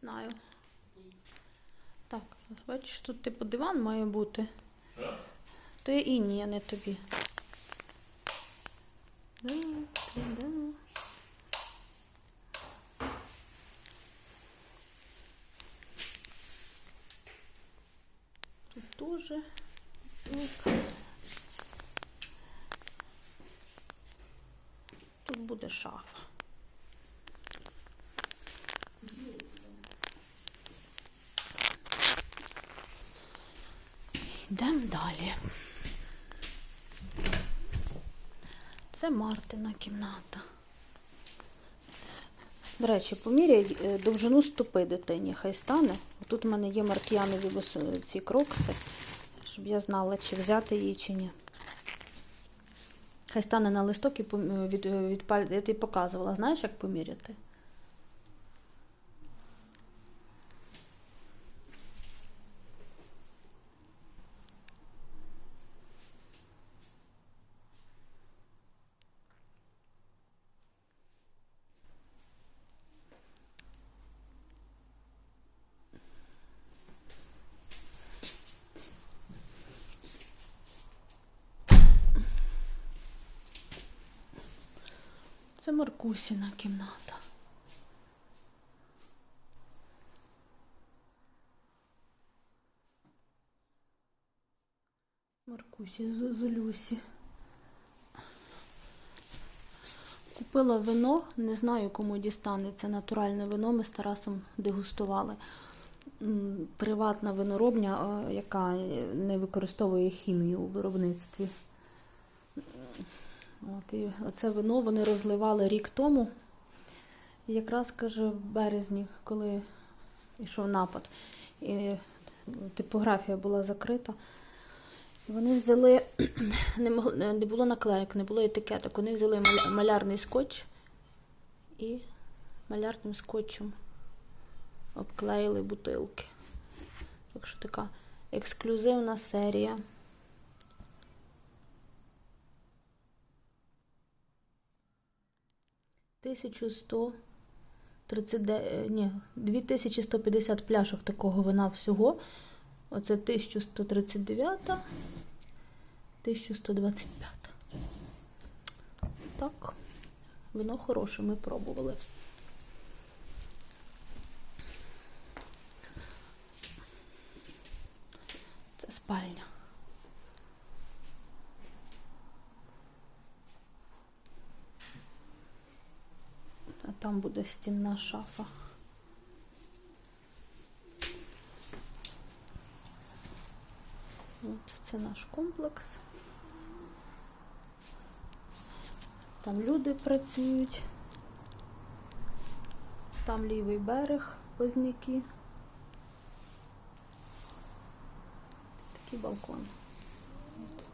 знаю. Так, бачиш, тут типу диван має бути. Що? То є інія, не тобі. Да, да, да. Тут тоже. Тут буде шафа. Йдемо далі. Це Мартина кімната. До речі, поміряй е, довжину стопи дитині, хай стане. Тут в мене є маркіянові ці крокси, щоб я знала, чи взяти її, чи ні. Хай стане на листок і пом- від, від, Я тобі показувала, знаєш, як поміряти? Це Маркусіна кімната. Маркусі з Люсі. Купила вино, не знаю, кому дістанеться натуральне вино. Ми з Тарасом дегустували. Приватна виноробня, е, яка не використовує хімію у виробництві. От, і оце вино вони розливали рік тому. Якраз каже, в березні, коли йшов напад, і типографія була закрита. Вони взяли, не, могли, не було наклеїк, не було етикеток. Вони взяли малярний скотч і малярним скотчем обклеїли бутилки. Так що така ексклюзивна серія. Тисячу сто ні, 2150 пляшок такого вина всього. Оце 1139, 1125. Так, вино хороше, ми пробували. Це спальня. Там буде стінна шафа. От це наш комплекс. Там люди працюють. Там лівий берег, Позняки. Такий балкон. От.